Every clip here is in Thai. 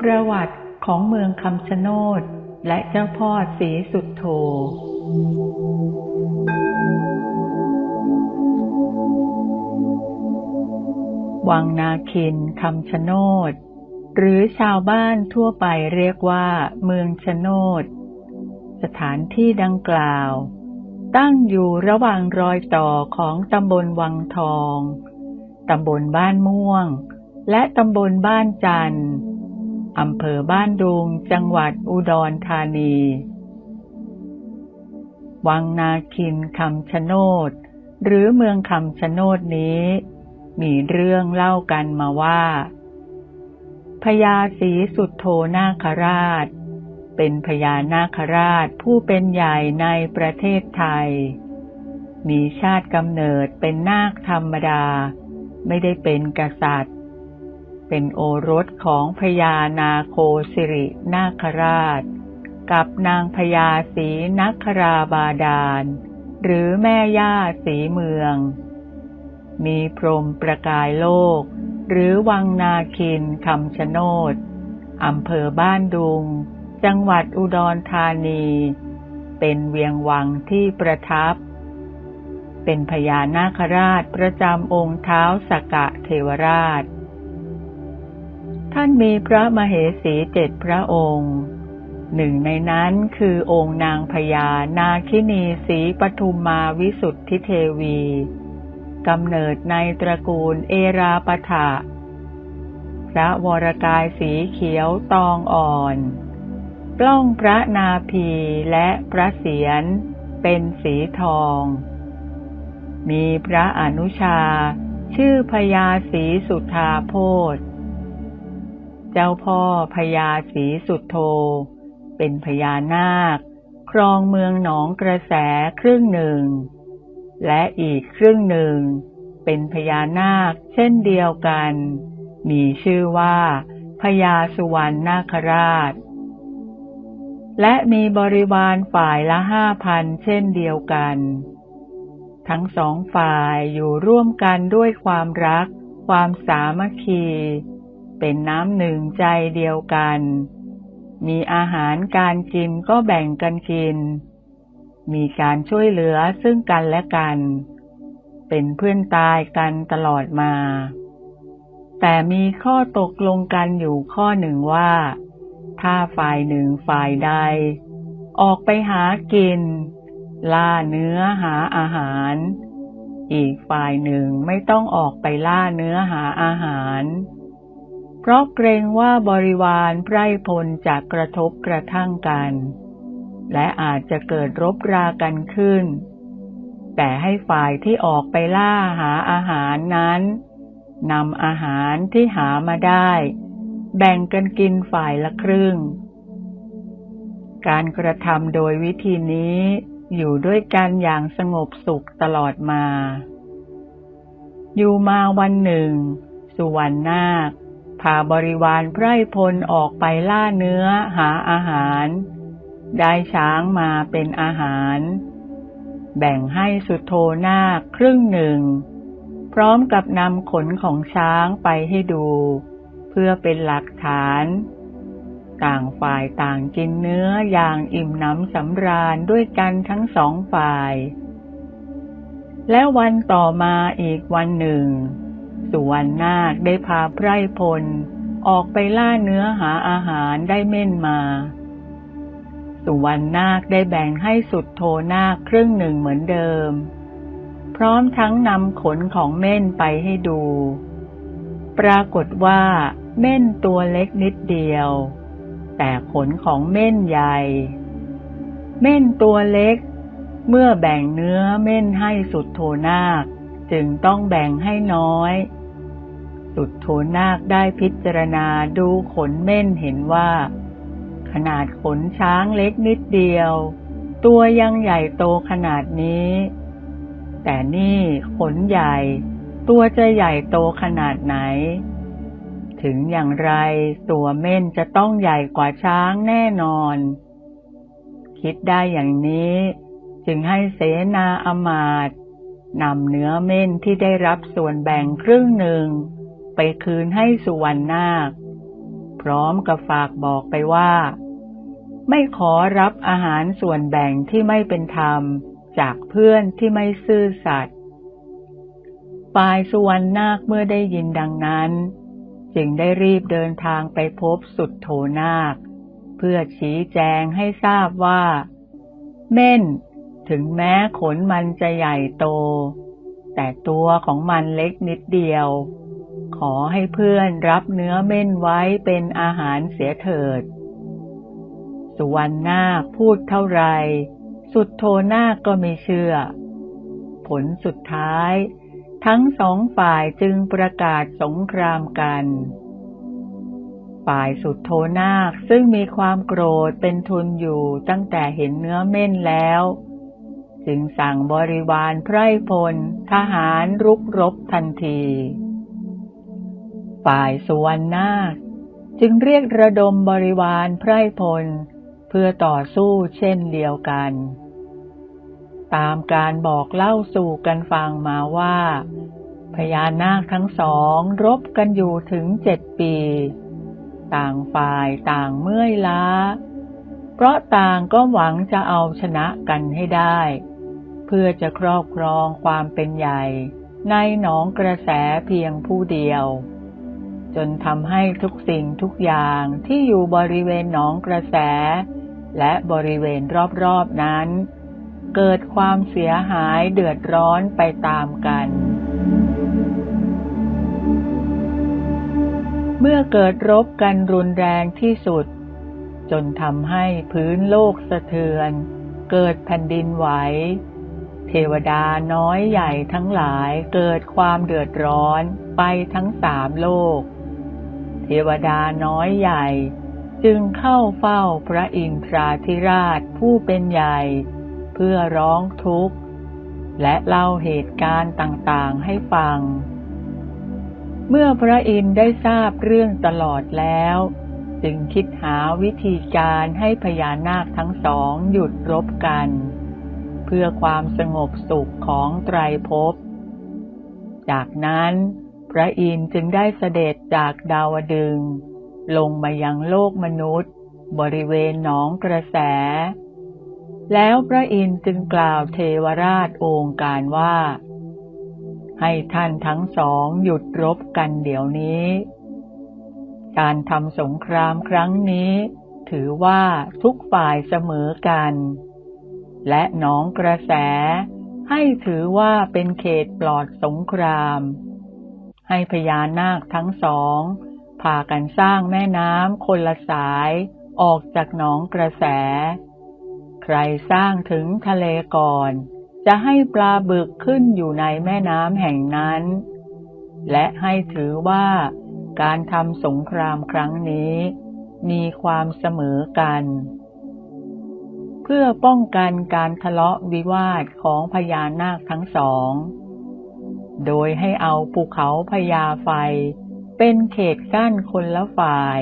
ประวัติของเมืองคำชะโนดและเจ้าพ่อศรีสุดโธวังนาคินคำชะโนดหรือชาวบ้านทั่วไปเรียกว่า เมืองชะโนดสถานที่ดังกล่าว ตั้งอยู่ระหว่างรอยต่อของตำบลวังทอง ตำบลบ้านม่วง และตำบลบ้านจันทร์ อำเภอบ้านดุง จังหวัดอุดรธานี วังนาคินคำชะโนด หรือเมืองคำชะโนดนี้ มีเรื่องเล่ากันมาว่าพญาศรีสุดโทนาคราช เป็นพญานาคราชผู้เป็นใหญ่ในประเทศไทย มีชาติกำเนิดเป็นนาคธรรมดา ไม่ได้เป็นกษัตริย์ เป็นโอรสของพญานาโคสิรินาคราช กับนางพญาศรีนัคราบาดาล หรือแม่ย่าสีเมือง มีพรมประกายโลก หรือวังนาคินคำชะโนดอำเภอบ้านดุง จังหวัดอุดรธานี เป็นเวียงวังที่ประทับ เป็นพญานาคราชประจำองค์เท้าสกกะเทวราช ท่านมีพระมเหสีเจ็ดพระองค์ หนึ่งในนั้นคือองค์นางพญานาคินีสีปทุมมาวิสุทธิเทวีกำเนิดในตระกูลเอราปถะ พระวรกายสีเขียวตองอ่อนปล้องพระนาภีและพระเสียรเป็นสีทอง มีพระอนุชา ชื่อพญาสีสุธาโพธ เจ้าพ่อพญาสีสุดโท เป็นพญานาค ครองเมืองหนองกระแสครึ่งหนึ่ง และอีกครึ่งหนึ่ง เป็นพญานาคเช่นเดียวกัน มีชื่อว่าพญาสุวรรณนาคราช และมีบริวารฝ่ายละห้าพันเช่นเดียวกัน ทั้งสองฝ่ายอยู่ร่วมกันด้วยความรัก ความสามัคคี เป็นน้ำหนึ่งใจเดียวกัน มีอาหารการกินก็แบ่งกันกิน มีการช่วยเหลือซึ่งกันและกัน เป็นเพื่อนตายกันตลอดมา แต่มีข้อตกลงกันอยู่ข้อหนึ่งว่า ถ้าฝ่ายหนึ่งฝ่ายใด ออกไปหากิน ล่าเนื้อหาอาหาร อีกฝ่ายหนึ่งไม่ต้องออกไปล่าเนื้อหาอาหาร เพราะเกรงว่าบริวารไพร่พลจะกระทบกระทั่งกัน และอาจจะเกิดรบรากันขึ้น แต่ให้ฝ่ายที่ออกไปล่าหาอาหารนั้นนำอาหารที่หามาได้ แบ่งกันกินฝ่ายละครึ่ง การกระทำโดยวิธีนี้อยู่ด้วยกันอย่างสงบสุขตลอดมา อยู่มาวันหนึ่ง สุวรรณนาค พาบริวารไพร่พลออกไปล่าเนื้อหาอาหาร ได้ช้างมาเป็นอาหาร แบ่งให้สุโธนาคครึ่งหนึ่ง พร้อมกับนำขนของช้างไปให้ดู เพื่อเป็นหลักฐาน ต่างฝ่ายต่างกินเนื้ออย่างอิ่มน้ำสำราญด้วยกันทั้งสองฝ่าย และวันต่อมาอีกวันหนึ่ง สุวรรณนาคได้พาไพร่พล ออกไปล่าเนื้อหาอาหารได้เม่นมา สุวรรณนาคได้แบ่งให้สุดโทนาคครึ่งหนึ่งเหมือนเดิม พร้อมทั้งนำขนของเม่นไปให้ดู ปรากฏว่าเม่นตัวเล็กนิดเดียว แต่ขนของเม่นใหญ่ เม่นตัวเล็ก เมื่อแบ่งเนื้อเม่นให้สุดโทนาคจึงต้องแบ่งให้น้อย สุดโทนาคได้พิจารณาดูขนเม่นเห็นว่า ขนาดขนช้างเล็กนิดเดียว ตัวยังใหญ่โตขนาดนี้ แต่นี่ขนใหญ่ ตัวจะใหญ่โตขนาดไหน ถึงอย่างไรตัวเม่นจะต้องใหญ่กว่าช้างแน่นอน คิดได้อย่างนี้จึงให้เสนาอมาตนำเนื้อเม่นที่ได้รับส่วนแบ่งครึ่งหนึ่ง ไปคืนให้สุวรรณนาค พร้อมกับฝากบอกไปว่า ไม่ขอรับอาหารส่วนแบ่งที่ไม่เป็นธรรมจากเพื่อนที่ไม่ซื่อสัตย์ฝ่ายสุวรรณนาคเมื่อได้ยินดังนั้น จึงได้รีบเดินทางไปพบสุดโทนาค เพื่อชี้แจงให้ทราบว่า เม่นถึงแม้ขนมันจะใหญ่โต แต่ตัวของมันเล็กนิดเดียว ขอให้เพื่อนรับเนื้อเม่นไว้เป็นอาหารเสียเถิด สุวรรณนาคพูดเท่าไร สุดโทนาคก็ไม่เชื่อ ผลสุดท้าย ทั้งสองฝ่ายจึงประกาศสงครามกัน ฝ่ายสุดโทนาคซึ่งมีความโกรธเป็นทุนอยู่ตั้งแต่เห็นเนื้อเม่นแล้ว จึงสั่งบริวารไพร่พลทหารรุกรบทันที ฝ่ายสุวรรณนาคจึงเรียกระดมบริวารไพร่พล เพื่อต่อสู้เช่นเดียวกัน ตามการบอกเล่าสู่กันฟังมาว่า พญานาคทั้งสองรบกันอยู่ถึงเจ็ดปี ต่างฝ่ายต่างเมื่อยล้า เพราะต่างก็หวังจะเอาชนะกันให้ได้ เพื่อจะครอบครองความเป็นใหญ่ ในหนองกระแสเพียงผู้เดียว จนทำให้ทุกสิ่งทุกอย่างที่อยู่บริเวณหนองกระแส และบริเวณรอบๆนั้น เกิดความเสียหายเดือดร้อนไปตามกัน เมื่อเกิดรบกันรุนแรงที่สุด จนทำให้พื้นโลกสะเทือน เกิดแผ่นดินไหว เทวดาน้อยใหญ่ทั้งหลายเกิดความเดือดร้อนไปทั้งสามโลก เทวดาน้อยใหญ่ จึงเข้าเฝ้าพระอินทราธิราชผู้เป็นใหญ่ เพื่อร้องทุกข์ และเล่าเหตุการณ์ต่างๆให้ฟัง เมื่อพระอินทร์ได้ทราบเรื่องตลอดแล้ว จึงคิดหาวิธีการให้พญานาคทั้งสองหยุดรบกัน เพื่อความสงบสุขของไตรภพจากนั้น พระอินทร์จึงได้เสด็จจากดาวดึง ลงมายังโลกมนุษย์ บริเวณหนองกระแส แล้วพระอินทร์จึงกล่าวเทวราชองค์การว่า ให้ท่านทั้งสองหยุดรบกันเดี๋ยวนี้ การทำสงครามครั้งนี้ ถือว่าทุกฝ่ายเสมอกัน และหนองกระแสให้ถือว่าเป็นเขตปลอดสงคราม ให้พญานาคทั้งสองพากันสร้างแม่น้ำคนละสายออกจากหนองกระแส ใครสร้างถึงทะเลก่อน จะให้ปลาบึกขึ้นอยู่ในแม่น้ำแห่งนั้น และให้ถือว่าการทำสงครามครั้งนี้ มีความเสมอกัน เพื่อป้องกันการทะเลาะวิวาทของพญานาคทั้งสอง โดยให้เอาภูเขาพญาไฟ เป็นเขตกั้นคนละฝ่าย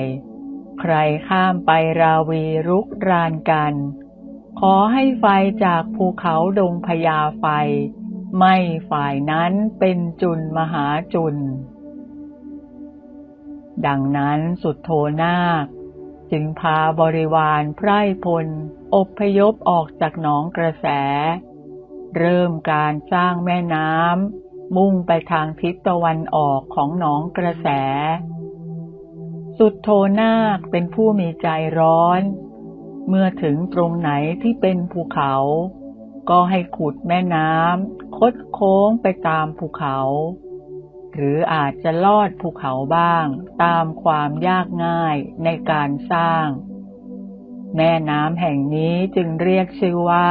ใครข้ามไปราวีรุกรานกัน ขอให้ไฟจากภูเขาดงพญาไฟ ไม่ฝ่ายนั้นเป็นจุนมหาจุน ดังนั้นสุดโทนาคจึงพาบริวารไพร่พลอบพยพออกจากหนองกระแส เริ่มการสร้างแม่น้ำ มุ่งไปทางทิศตะวันออกของหนองกระแส สุดโทนาคเป็นผู้มีใจร้อน เมื่อถึงตรงไหนที่เป็นภูเขา ก็ให้ขุดแม่น้ำคดโค้งไปตามภูเขา หรืออาจจะลอดภูเขาบ้างตามความยากง่ายในการสร้าง แม่น้ำแห่งนี้จึงเรียกชื่อว่า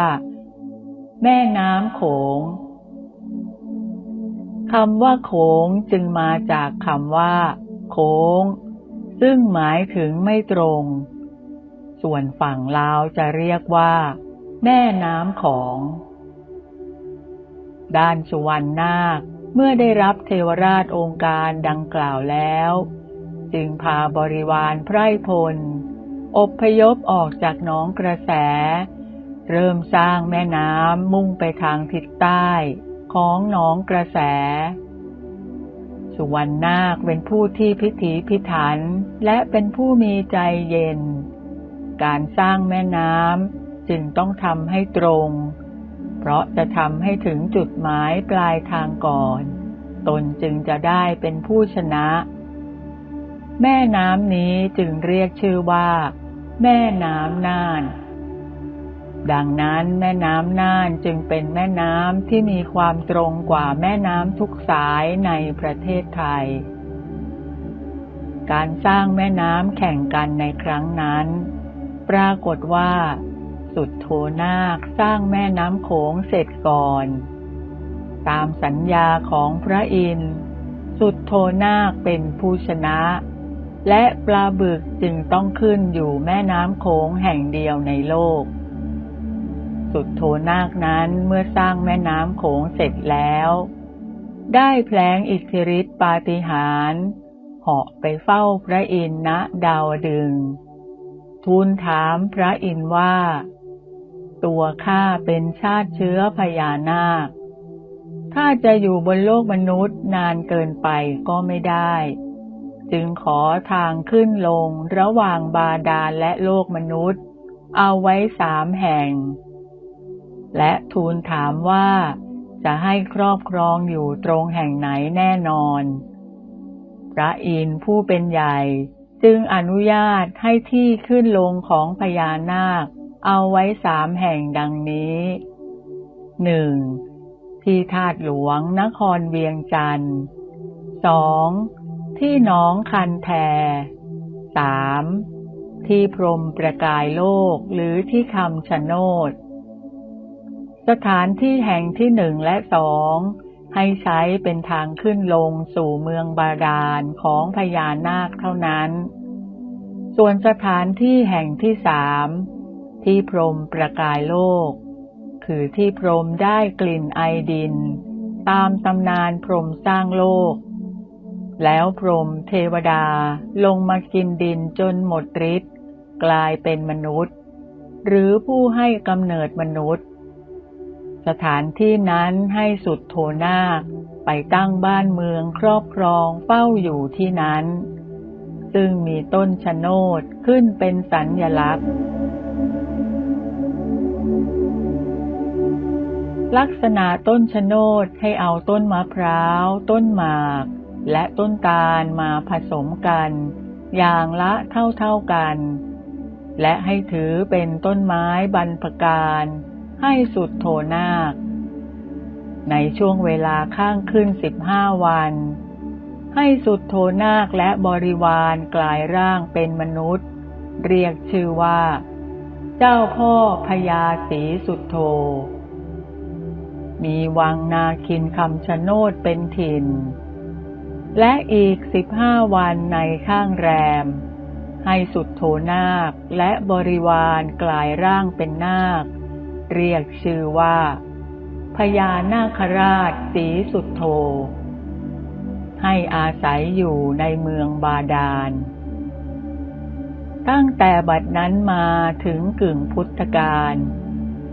แม่น้ำโขง คำว่าโขงจึงมาจากคำว่า โค้ง ซึ่งหมายถึงไม่ตรง ส่วนฝั่งลาวจะเรียกว่า แม่น้ำของ ด้านสุวรรณนาคเมื่อได้รับเทวราชองค์การดังกล่าวแล้ว จึงพาบริวารไพร่พล อบพยพออกจากหนองกระแส เริ่มสร้างแม่น้ำมุ่งไปทางทิศใต้ ของหนองกระแสสสุวรรณนาคเป็นผู้ที่พิถีพิถันและเป็นผู้มีใจเย็น การสร้างแม่น้ำจึงต้องทำให้ตรง เพราะจะทำให้ถึงจุดหมายปลายทางก่อน ตนจึงจะได้เป็นผู้ชนะ แม่น้ำนี้จึงเรียกชื่อว่า แม่น้ำน่าน ดังนั้นแม่น้ำน่านจึงเป็นแม่น้ำที่มีความตรงกว่าแม่น้ำทุกสายในประเทศไทย การสร้างแม่น้ำแข่งกันในครั้งนั้น ปรากฏว่า สุดโทนาคสร้างแม่น้ำโขงเสร็จก่อน ตามสัญญาของพระอินทร์สุดโทนาคเป็นผู้ชนะ และปลาบึกจึงต้องขึ้นอยู่แม่น้ำโขงแห่งเดียวในโลก สุดโทนาคนั้นเมื่อสร้างแม่น้ำโขงเสร็จแล้ว ได้แพลงอิทธิฤทธิปาฏิหาริย์เหาะไปเฝ้าพระอินทร์ณดาวดึง ทูลถามพระอินทร์ว่า ตัวข้าเป็นชาติเชื้อพญานาค ถ้าจะอยู่บนโลกมนุษย์นานเกินไปก็ไม่ได้ จึงขอทางขึ้นลงระหว่างบาดาลและโลกมนุษย์ เอาไว้สามแห่ง และทูลถามว่า จะให้ครอบครองอยู่ตรงแห่งไหนแน่นอน พระอินทร์ผู้เป็นใหญ่จึงอนุญาตให้ที่ขึ้นลงของพญานาค เอาไว้สามแห่งดังนี้หนึ่งที่ธาตุหลวงนครเวียงจันทร์สองที่น้องคันแทสามที่พรมประกายโลกหรือที่คำชะโนด สถานที่แห่งที่หนึ่งและสองให้ใช้เป็นทางขึ้นลงสู่เมืองบาดาลของพญานาคเท่านั้น ส่วนสถานที่แห่งที่สามที่พรมประกายโลก คือที่พรมได้กลิ่นไอดิน ตามตำนานพรมสร้างโลก แล้วพรมเทวดาลงมากินดินจนหมดฤทธิ์กลายเป็นมนุษย์ หรือผู้ให้กำเนิดมนุษย์ สถานที่นั้นให้สุดโทนาคไปตั้งบ้านเมืองครอบครองเฝ้าอยู่ที่นั้น ซึ่งมีต้นชะโนดขึ้นเป็นสัญญลักษณ์ ลักษณะต้นชะโนดให้เอาต้นมะพร้าว ต้นหมาก และต้นตาลมาผสมกัน อย่างละเท่าๆกัน และให้ถือเป็นต้นไม้บรรพการ ให้สุดโทนาค ในช่วงเวลาข้างขึ้นสิบห้าวัน ให้สุดโทนาคและบริวารกลายร่างเป็นมนุษย์ เรียกชื่อว่า เจ้าพ่อพญาสีสุดโท มีวังนาคินคำชะโนดเป็นถิ่น และอีกสิบห้าวันในข้างแรมให้สุดโทนาคและบริวารกลายร่างเป็นนาค เรียกชื่อว่า พญานาคราชสีสุดโท ให้อาศัยอยู่ในเมืองบาดาล ตั้งแต่บัดนั้นมาถึงกึ่งพุทธกาล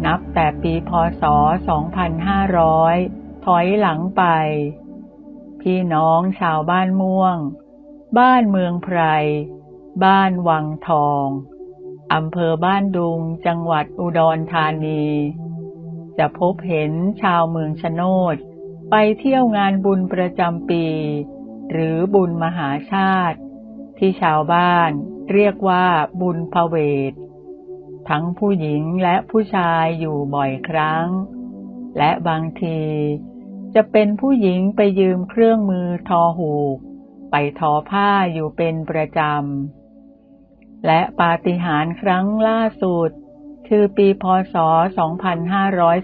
นับแต่ปีพศ 2500 ถอยหลังไป พี่น้องชาวบ้านม่วง บ้านเมืองไพร บ้านวังทอง อำเภอบ้านดุง จังหวัดอุดรธานี จะพบเห็นชาวเมืองชโนดไปเที่ยวงานบุญประจำปี หรือบุญมหาชาติ ที่ชาวบ้านเรียกว่าบุญพเวท ทั้งผู้หญิงและผู้ชายอยู่บ่อยครั้ง และบางทีจะเป็นผู้หญิงไปยืมเครื่องมือทอหูก ไปทอผ้าอยู่เป็นประจำ และปาฏิหาริย์ครั้งล่าสุด คือปีพศ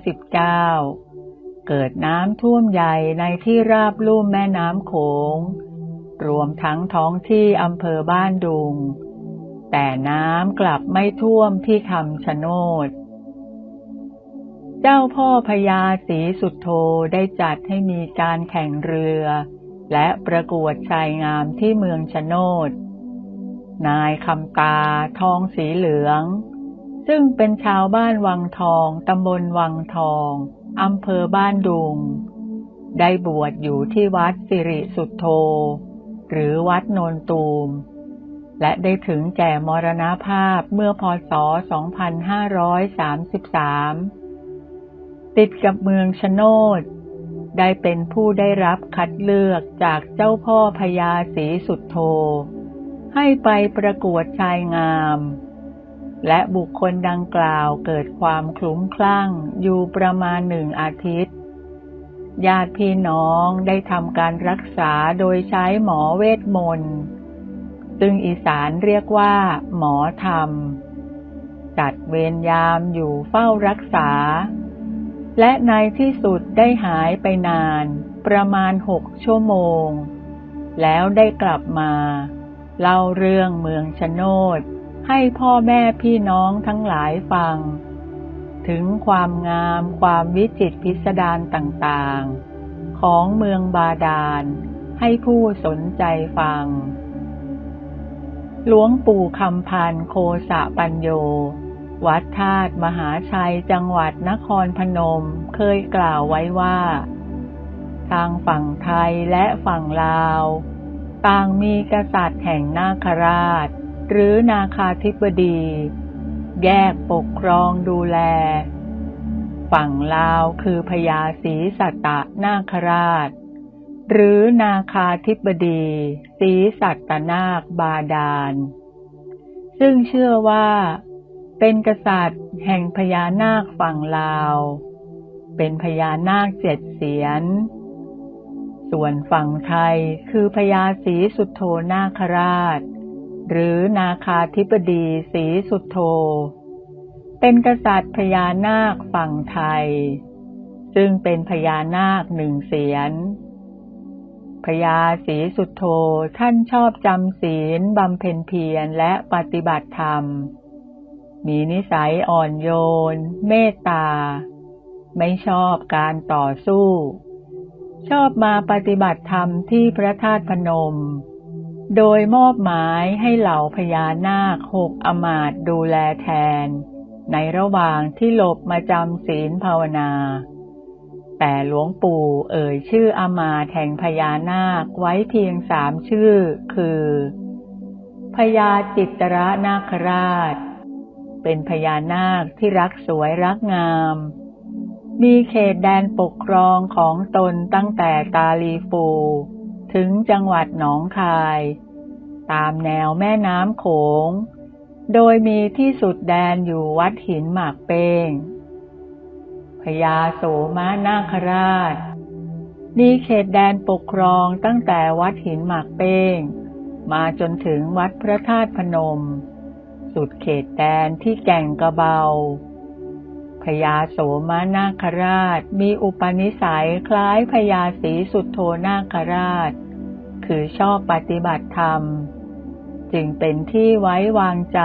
2519 เกิดน้ำท่วมใหญ่ในที่ราบลุ่มแม่น้ำโขง รวมทั้งท้องที่อำเภอบ้านดุง แต่น้ำกลับไม่ท่วมที่คำชะโนด เจ้าพ่อพญาศรีสุดโทได้จัดให้มีการแข่งเรือ และประกวดชายงามที่เมืองชะโนด นายคำตา ทองสีเหลือง ซึ่งเป็นชาวบ้านวังทองตำบลวังทองอำเภอบ้านดุง ได้บวชอยู่ที่วัดสิริสุทโธ หรือวัดโนนตูม และได้ถึงแก่มรณภาพเมื่อพศ 2533 ติดกับเมืองชโนดได้เป็นผู้ได้รับคัดเลือกจากเจ้าพ่อพญาศรีสุทโธ ให้ไปประกวดชายงาม และบุคคลดังกล่าวเกิดความคลุ้มคลั่งอยู่ประมาณหนึ่งอาทิตย์ ญาติพี่น้องได้ทำการรักษาโดยใช้หมอเวทมนต์ซึ่งอีสานเรียกว่า หมอธรรม จัดเวรยามอยู่เฝ้ารักษา และในที่สุดได้หายไปนาน ประมาณหกชั่วโมง แล้วได้กลับมา เล่าเรื่องเมืองชโนดให้พ่อแม่พี่น้องทั้งหลายฟัง ถึงความงามความวิจิตพิสดารต่างๆ ของเมืองบาดาล ให้ผู้สนใจฟัง หลวงปู่คำพันโคสะปัญโย วัดธาตุมหาชัยจังหวัดนครพนมเคยกล่าวไว้ว่า ทางฝั่งไทยและฝั่งลาว ต่างมีกษัตริย์แห่งนาคราช หรือนาคาธิบดี แยกปกครองดูแล ฝั่งลาวคือพญาศรีสัตตนาคราช หรือนาคาธิบดีศรีสัตนาคบาดาล ซึ่งเชื่อว่า เป็นกษัตริย์แห่งพญานาคฝั่งลาว เป็นพญานาคเจ็ดเสียน ส่วนฝั่งไทยคือพญาศรีสุทโธนาคราช หรือนาคาธิบดีศรีสุทโธ เป็นกษัตริย์พญานาคฝั่งไทย ซึ่งเป็นพญานาคหนึ่งเสียนพญาศรีสุทโธท่านชอบจำศีลบำเพ็ญเพียรและปฏิบัติธรรม มีนิสัยอ่อนโยน เมตตา ไม่ชอบการต่อสู้ ชอบมาปฏิบัติธรรมที่พระธาตุพนม โดยมอบหมายให้เหล่าพญานาคหกอมาตดูแลแทน ในระหว่างที่หลบมาจำศีลภาวนา แต่หลวงปู่เอ่ยชื่ออมาตแห่งพญานาคไว้เพียงสามชื่อ คือพญาจิตรนาคราช เป็นพญานาคที่รักสวยรักงาม มีเขตแดนปกครองของตนตั้งแต่ตาลีฟู ถึงจังหวัดหนองคาย ตามแนวแม่น้ำโขง โดยมีที่สุดแดนอยู่วัดหินหมากเป้งพญาโสมานาคราช มีเขตแดนปกครองตั้งแต่วัดหินหมากเป้ง มาจนถึงวัดพระธาตุพนม สุดเขตแดนที่แก่งกระเบา พญาโสมนาคราช มีอุปนิสัยคล้ายพญาศรีสุทโธนาคราช คือชอบปฏิบัติธรรม จึงเป็นที่ไว้วางใจ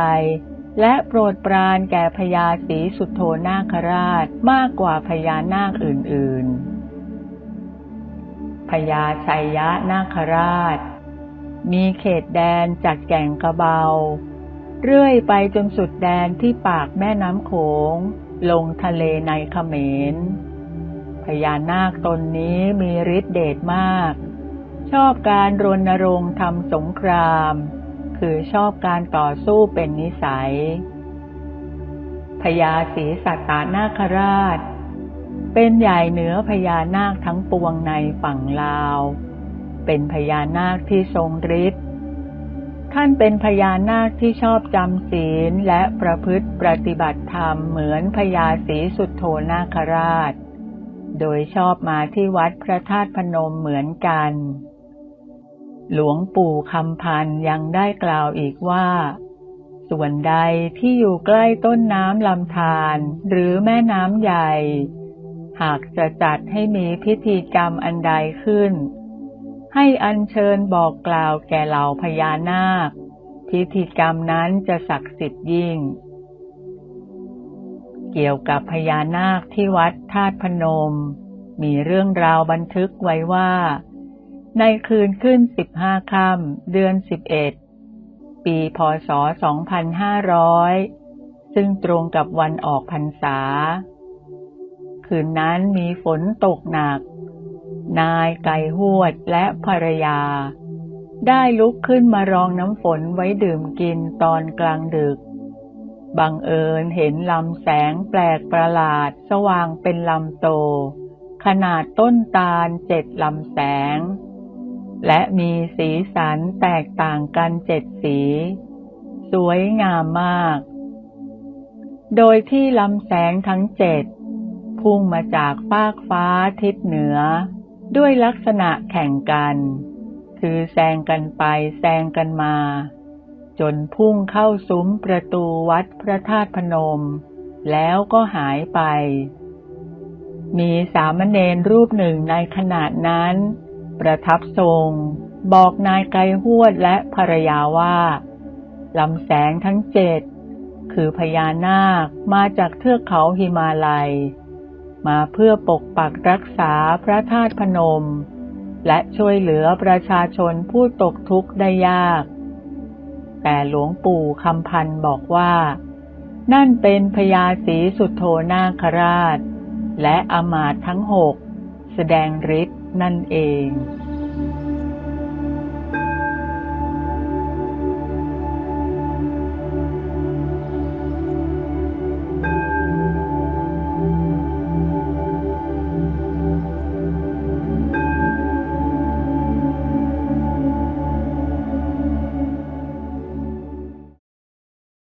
และโปรดปรานแก่พญาศรีสุทโธนาคราชมากกว่าพญานาคอื่น ๆ พญาชัยยะนาคราช มีเขตแดนจากแก่งกระเบา เรื่อยไปจนสุดแดนที่ปากแม่น้ำโขง ลงทะเลในเขมร พญานาคตนนี้มีฤทธิเดชมาก ชอบการรณรงค์ทำสงคราม คือชอบการต่อสู้เป็นนิสัย พญาศรีสัตตานาคราช เป็นใหญ่เหนือพญานาคทั้งปวงในฝั่งลาว เป็นพญานาคที่ทรงฤทธิ์ ท่านเป็นพญานาคที่ชอบจำศีลและประพฤติปฏิบัติธรรมเหมือนพญาศรีสุทโธนาคราช โดยชอบมาที่วัดพระธาตุพนมเหมือนกัน หลวงปู่คำพันยังได้กล่าวอีกว่า ส่วนใดที่อยู่ใกล้ต้นน้ำลำธารหรือแม่น้ำใหญ่ หากจะจัดให้มีพิธีกรรมอันใดขึ้น ให้อัญเชิญบอกกล่าวแก่เหล่าพญานาค พิธีกรรมนั้นจะศักดิ์สิทธิ์ยิ่ง เกี่ยวกับพญานาคที่วัดธาตุพนม มีเรื่องราวบันทึกไว้ว่า ในคืนขึ้นสิบห้าค่ำเดือนสิบเอ็ดปีพศ 2500 ซึ่งตรงกับวันออกพรรษา คืนนั้นมีฝนตกหนัก นายไก่หวดและภรรยา ได้ลุกขึ้นมารองน้ำฝนไว้ดื่มกินตอนกลางดึก บังเอิญเห็นลำแสงแปลกประหลาดสว่างเป็นลำโต ขนาดต้นตาลเจ็ดลำแสง และมีสีสันแตกต่างกันเจ็ดสี สวยงามมาก โดยที่ลำแสงทั้งเจ็ดพุ่งมาจากฟากฟ้าทิศเหนือ ด้วยลักษณะแข่งกัน คือแซงกันไปแซงกันมา จนพุ่งเข้าซุ้มประตูวัดพระธาตุพนม แล้วก็หายไป มีสามเณรรูปหนึ่งในขณะนั้น ประทับทรง บอกนายไกหวดและภรรยาว่าลำแสงทั้งเจ็ดคือพญานาคมาจากเทือกเขาหิมาลัย มาเพื่อปกปักรักษาพระธาตุพนม และช่วยเหลือประชาชนผู้ตกทุกข์ได้ยาก แต่หลวงปู่คำพันบอกว่า นั่นเป็นพญาสีสุดโทนาคราช และอมาตทั้งหก แสดงฤทธิ์นั่นเอง